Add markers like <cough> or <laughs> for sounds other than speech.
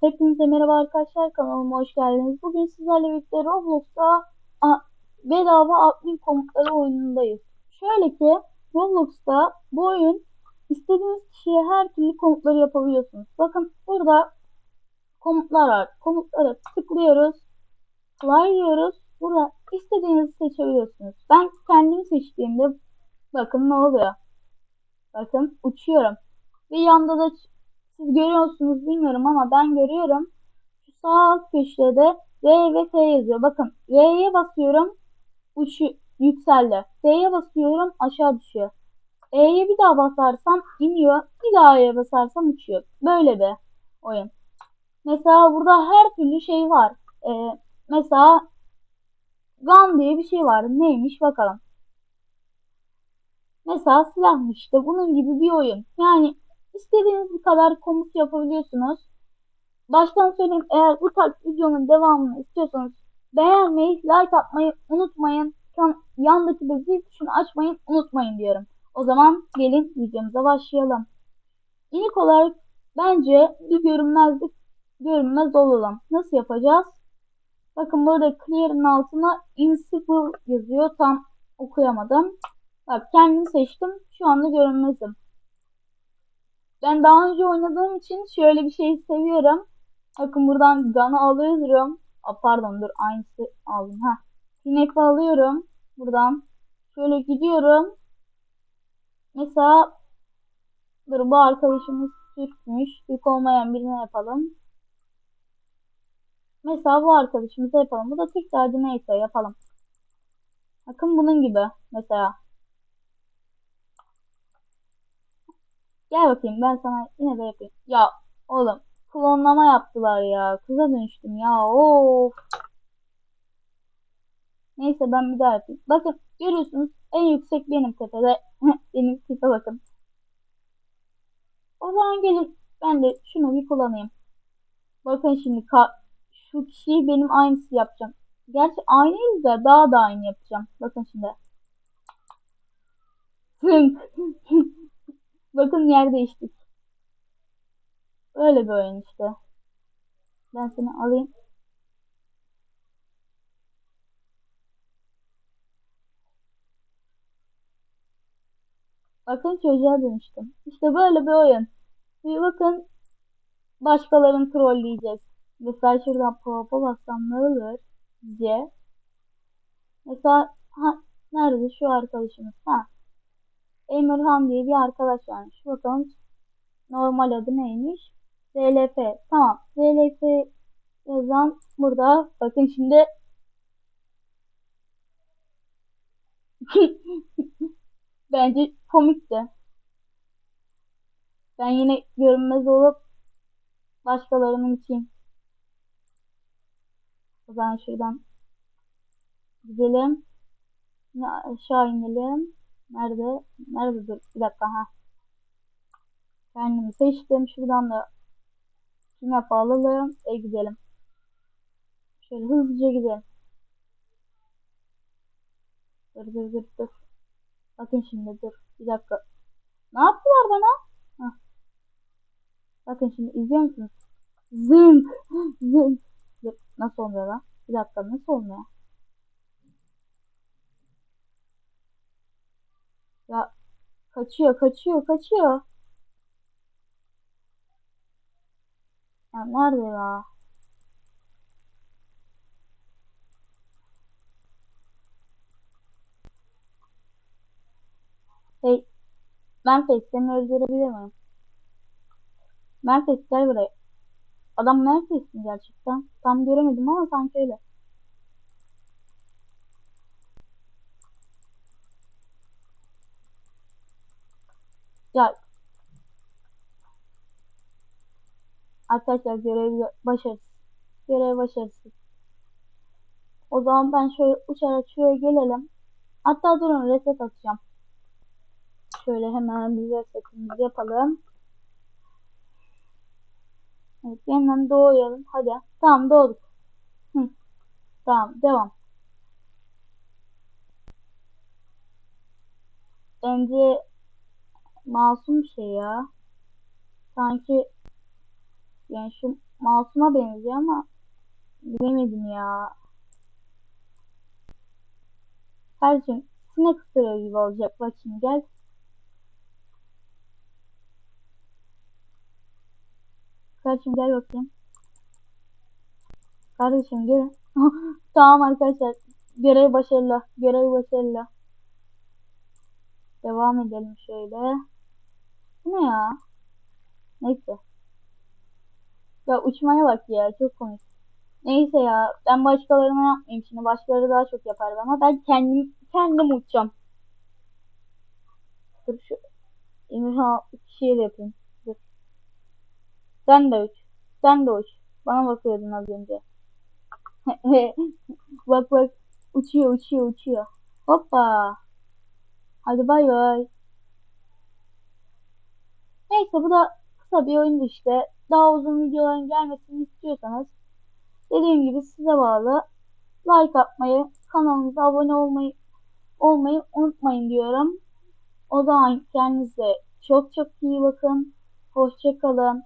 Hepinize merhaba arkadaşlar kanalıma hoş geldiniz. Bugün sizlerle birlikte Roblox'ta bedava admin komutları oyunundayız. Şöyle ki Roblox'ta bu oyun istediğiniz kişiye her türlü komutları yapabiliyorsunuz. Bakın burada komutlar var. Komutlara tıklıyoruz. Play diyoruz. Burada istediğinizi seçebiliyorsunuz. Ben kendimi seçtiğimde bakın ne oluyor. Bakın uçuyorum. Ve yanda da siz görüyorsunuz bilmiyorum ama ben görüyorum. Şu sağ alt köşede R ve F yazıyor. Bakın R'ye basıyorum uçu yükseldi. F'ye basıyorum aşağı düşüyor. E'ye bir daha basarsam iniyor. Bir daha E'ye basarsam uçuyor. Böyle bir oyun. Mesela burada her türlü şey var. Ee, mesela Gun diye bir şey var. Neymiş bakalım. Mesela silahmış işte. Bunun gibi bir oyun. Yani İstediğiniz kadar komut yapabiliyorsunuz. Baştan söyleyeyim eğer bu tarz videonun devamını istiyorsanız beğenmeyi, like atmayı unutmayın. Yandaki de zil tuşunu açmayı unutmayın diyorum. O zaman gelin videomuza başlayalım. İlk olarak bence bir görünmezlik görünmez olalım. Nasıl yapacağız? Bakın burada clear'ın altına invisible yazıyor. Tam okuyamadım. Bak kendimi seçtim. Şu anda görünmezim. Ben daha önce oynadığım için şöyle bir şey seviyorum. Bakın buradan Gun'ı alıyorum. A, pardon dur aynısı aldım. ha. Sinek'i alıyorum. Buradan şöyle gidiyorum. Mesela dur bu arkadaşımız Türkmüş. Türk olmayan birine yapalım. Mesela bu arkadaşımıza yapalım. Bu da Türk derdi neyse yapalım. Bakın bunun gibi mesela. Gel bakayım ben sana yine de yapayım. Ya oğlum klonlama yaptılar ya. Kıza dönüştüm ya. Of. Neyse ben bir daha yapayım. Bakın görüyorsunuz en yüksek benim tepede. <laughs> benim tipe bakın. O zaman gelin ben de şunu bir kullanayım. Bakın şimdi şu kişiyi benim aynısı yapacağım. Gerçi aynıyız da daha da aynı yapacağım. Bakın şimdi. Zınk. <laughs> Bakın yer değiştik. Öyle bir oyun işte. Ben seni alayım. Bakın çocuğa dönüştüm. İşte böyle bir oyun. Bir bakın başkalarını trolleyeceğiz. Mesela şuradan pop'a bassam ne olur? C. Mesela ha, nerede şu arkadaşımız? Ha Emirhan diye bir arkadaş varmış. Bakalım normal adı neymiş? ZLF. Tamam. ZLF yazan burada. Bakın şimdi <laughs> Bence komikti. Ben yine görünmez olup başkalarının için. O zaman şuradan gidelim. Aşağı inelim. Nerede? Nerede dur? Bir dakika ha. Kendimi seçtim. Şuradan da snap alalım. E gidelim. Şöyle hızlıca gidelim. Dur dur dur dur. Bakın şimdi dur. Bir dakika. Ne yaptılar bana? Heh. Bakın şimdi izliyor musunuz? Zınk. <gasps> Zınk. Dur. Nasıl oluyor lan? Bir dakika nasıl olmuyor? Ya kaçıyor, kaçıyor, kaçıyor. Ya nerede ya? Hey, Memphis seni öldürebilir miyim? Memphis gel buraya. Adam Memphis'in gerçekten. Tam göremedim ama sanki öyle. Ya arkadaşlar görev başarısız. Görev başarısız. O zaman ben şöyle uçarak şuraya gelelim. Hatta durun reset atacağım. Şöyle hemen bir resetimizi yapalım. Evet yeniden doğuyalım. Hadi. Tamam doğduk. Hı. Tamam devam. Bence masum şey ya. Sanki yani şu mouse'uma benziyor ama bilemedim ya. Kardeşim sinek ısırığı gibi olacak. Bak şimdi gel. Kardeşim gel bakayım. Kardeşim gel. <laughs> tamam arkadaşlar. Görev başarılı. Görev başarılı. Devam edelim şöyle. Bu ne ya? Neyse. Ya uçmaya bak ya. Çok komik. Neyse ya. Ben başkalarına yapmayayım şimdi. Başkaları daha çok yapar bana. Ben kendim kendim uçacağım. Dur şu kişiye de yapayım. Dur. Sen de uç. Sen de uç. Bana bakıyordun az önce. <laughs> bak bak. Uçuyor uçuyor uçuyor. Hoppa. Hadi bay bay. Neyse bu da kısa bir oyundu işte. Daha uzun videoların gelmesini istiyorsanız dediğim gibi size bağlı. Like atmayı, kanalımıza abone olmayı olmayı unutmayın diyorum. O zaman kendinize çok çok iyi bakın. Hoşça kalın.